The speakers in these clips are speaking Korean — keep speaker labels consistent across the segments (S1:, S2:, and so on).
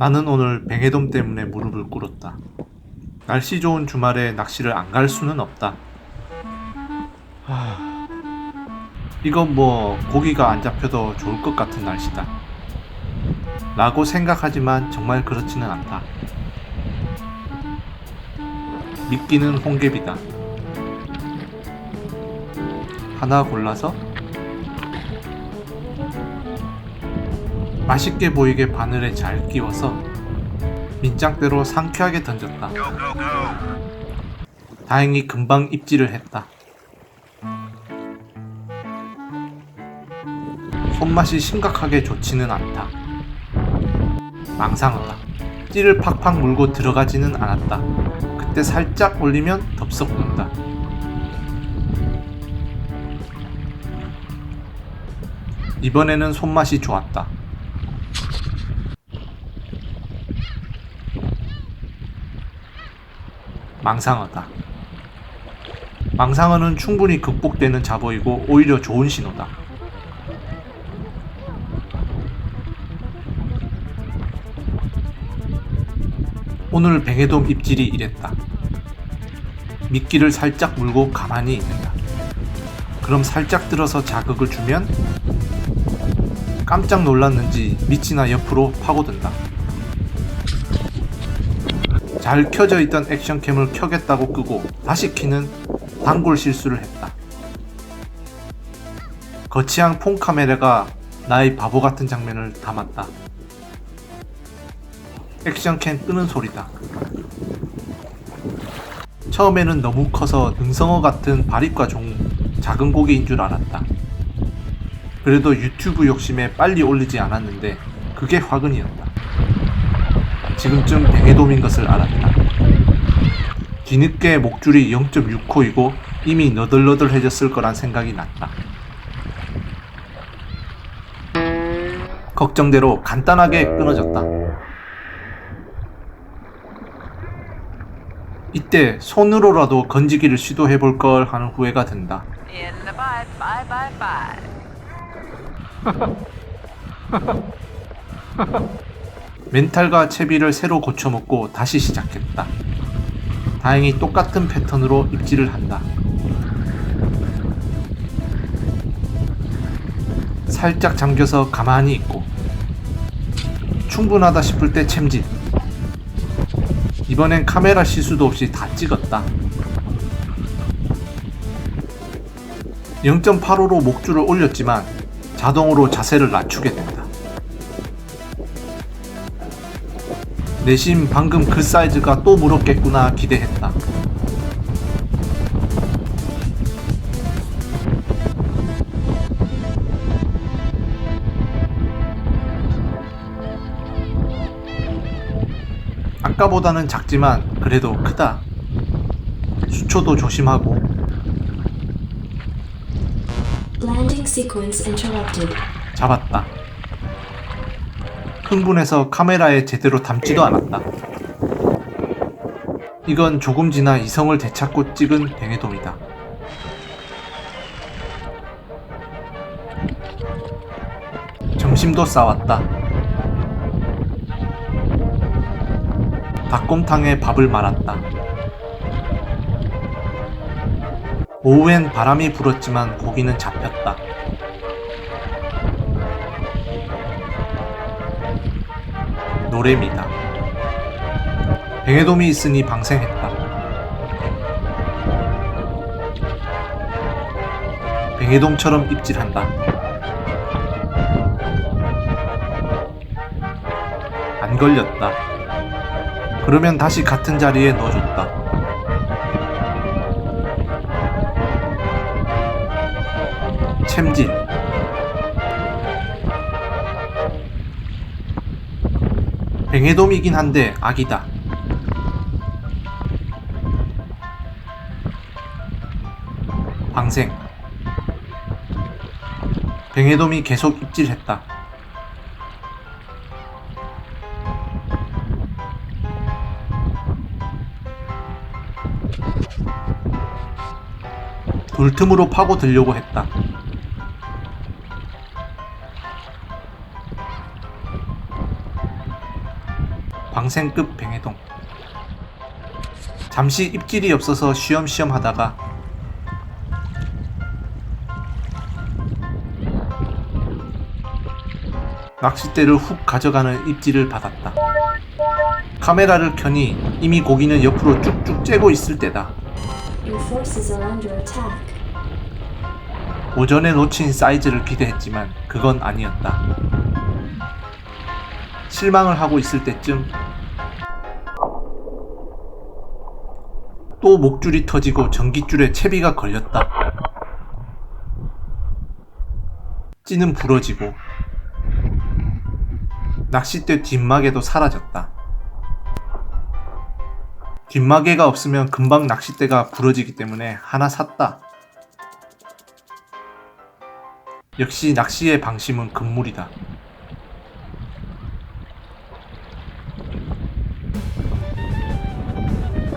S1: 나는 오늘 뱅해돔 때문에 무릎을 꿇었다. 날씨 좋은 주말에 낚시를 안 갈 수는 없다. 하... 이건 뭐 고기가 안 잡혀도 좋을 것 같은 날씨다. 라고 생각하지만 정말 그렇지는 않다. 미끼는 홍개비다. 하나 골라서 맛있게 보이게 바늘에 잘 끼워서 민장대로 상쾌하게 던졌다. 다행히 금방 입질을 했다. 손맛이 심각하게 좋지는 않다. 망상하다. 찌를 팍팍 물고 들어가지는 않았다. 그때 살짝 올리면 덥석 논다. 이번에는 손맛이 좋았다. 망상어다. 망상어는 충분히 극복되는 자보이고 오히려 좋은 신호다. 오늘 뱅에돔 입질이 이랬다. 미끼를 살짝 물고 가만히 있는다. 그럼 살짝 들어서 자극을 주면 깜짝 놀랐는지 밑이나 옆으로 파고든다. 잘 켜져 있던 액션캠을 켜겠다고 끄고 다시 키는 단골 실수를 했다. 거치한 폰 카메라가 나의 바보 같은 장면을 담았다. 액션캠 끄는 소리다. 처음에는 너무 커서 능성어 같은 바리과 종 작은 고기인 줄 알았다. 그래도 유튜브 욕심에 빨리 올리지 않았는데 그게 화근이었다. 지금쯤 뱅에돔인 것을 알았다. 뒤늦게 목줄이 0.6호이고 이미 너덜너덜해졌을 거란 생각이 났다. 걱정대로 간단하게 끊어졌다. 이때 손으로라도 건지기를 시도해 볼 걸 하는 후회가 든다. 멘탈과 채비를 새로 고쳐먹고 다시 시작했다. 다행히 똑같은 패턴으로 입질을 한다. 살짝 잠겨서 가만히 있고 충분하다 싶을 때 챔질. 이번엔 카메라 시수도 없이 다 찍었다. 0.85로 목줄을 올렸지만 자동으로 자세를 낮추게 된다. 내심 방금 그 사이즈가 또 물었겠구나 기대했다. 아까보다는 작지만 그래도 크다. 수초도 조심하고. 잡았다. 흥분해서 카메라에 제대로 담지도 않았다. 이건 조금 지나 이성을 되찾고 찍은 뱅에돔이다. 점심도 싸왔다. 닭곰탕에 밥을 말았다. 오후엔 바람이 불었지만 고기는 잡혔다. 노래입니다. 뱅에돔이 있으니 방생했다. 뱅에돔처럼 입질한다. 안 걸렸다. 그러면 다시 같은 자리에 넣어줬다. 챔질. 뱅에돔이긴 한데 악이다. 방생. 뱅에돔이 계속 입질했다. 돌틈으로 파고 들려고 했다. 방생급 뱅해돔. 잠시 입질이 없어서 쉬엄쉬엄 하다가 낚싯대를 훅 가져가는 입질을 받았다. 카메라를 켜니 이미 고기는 옆으로 쭉쭉 째고 있을 때다. 오전에 놓친 사이즈를 기대했지만 그건 아니었다. 실망을 하고 있을 때쯤 또 목줄이 터지고 전깃줄에 채비가 걸렸다. 찌는 부러지고 낚싯대 뒷마개도 사라졌다. 뒷마개가 없으면 금방 낚싯대가 부러지기 때문에 하나 샀다. 역시 낚시의 방심은 금물이다.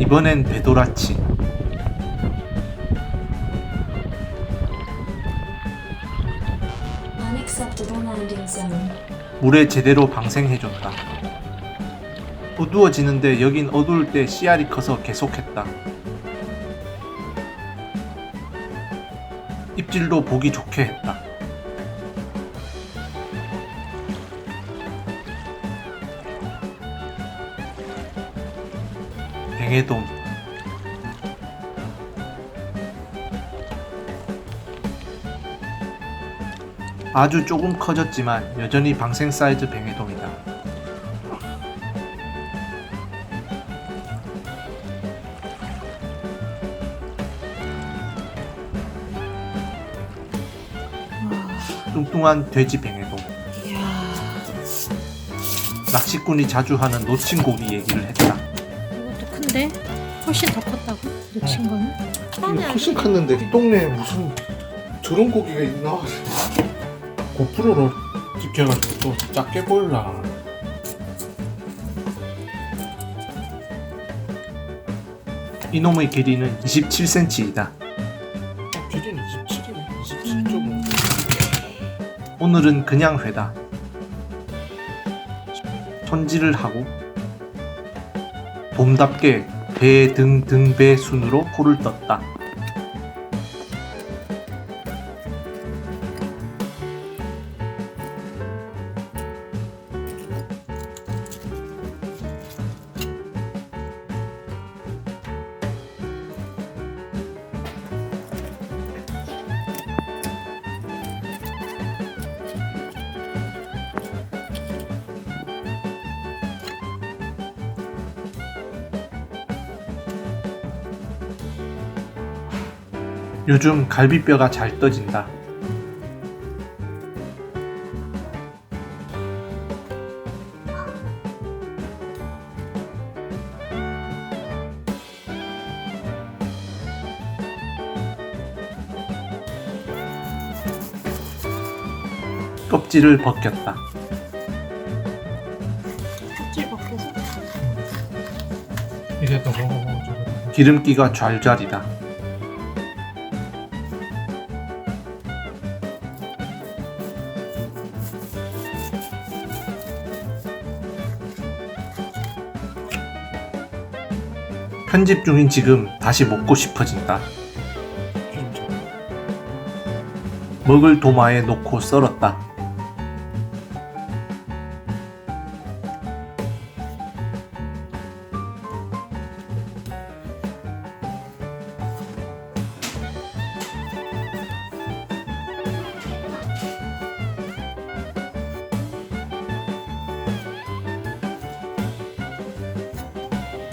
S1: 이번엔
S2: zone.
S1: 물에 제대로 방생해줬다. 어두워지는데 여긴 어두울 때 씨알이 커서 계속했다. 입질도 보기 좋게 했다. 뱅에돔 아주 조금 커졌지만 여전히 방생 사이즈 뱅에돔이다. 뚱뚱한 돼지.
S3: 이야,
S1: 낚시꾼이 자주 하는 놓친 고기 얘기를 했다.
S3: 큰데? 훨씬 더 컸다고? 놓친 거는?
S1: 훨씬 컸는데 이 동네에 무슨 저런 고기가 있나? 고프로로 찍혀가지고 또 작게 보일라. 이놈의 길이는 27cm이다. 길이는 27이네. 27.5. 오늘은 그냥 회다. 손질을 하고 봄답게 배 등 등배 순으로 포를 떴다. 요즘 갈비뼈가 잘 떠진다. 껍질을 벗겼다.
S3: 껍질 벗겨서?
S4: 이제 또 먹어보고 저거
S1: 기름기가 좔좔이다. 편집 중인 지금 다시 먹고 싶어진다. 먹을 도마에 놓고 썰었다.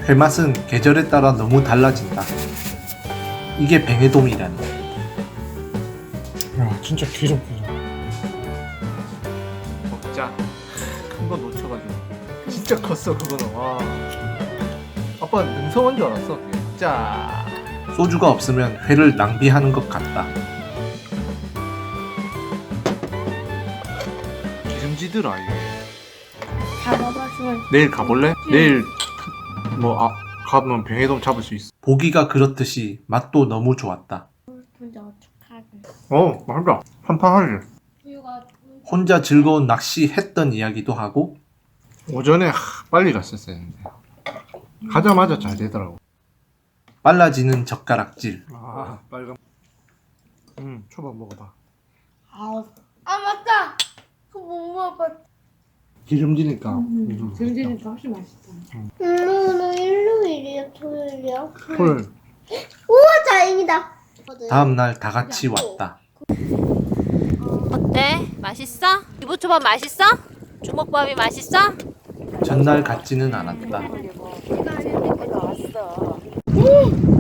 S1: 회맛은 계절에 따라 너무 달라진다. 이게 뱅에돔이라니.
S4: 야 진짜 기름 기름
S1: 먹자. 큰 거 놓쳐가지고. 진짜 컸어 그거는. 와. 아빠 능성한 줄 알았어. 자. 소주가 없으면 회를 낭비하는 것 같다. 기름지더라.
S3: 잡아봐줘.
S1: 내일 가볼래? 내일 뭐 아, 가면 병해돔 잡을 수 있어. 보기가 그렇듯이 맛도 너무 좋았다.
S3: 근데 어떡하지?
S1: 어, 맞다. 한판하지.
S3: 우유가
S1: 혼자 즐거운 낚시 했던 이야기도 하고
S4: 오전에 하, 빨리 갔었어야 했는데 가자마자 잘 되더라고
S1: 빨라지는 젓가락질.
S4: 아 빨간 음 초밥 먹어봐
S5: 아, 아 맞다. 그못 먹어봤.
S4: 기름지니까 음,
S3: 들리니까 훨씬 맛있다.
S5: 일로는 일요일이야, 토요일이야.
S4: 풀
S5: 우와 다행이다.
S1: 다음 날 다 같이 왔다.
S6: 어때? 맛있어? 유부초밥 맛있어? 주먹밥이 맛있어?
S1: 전날 같지는 않았다.
S5: 음,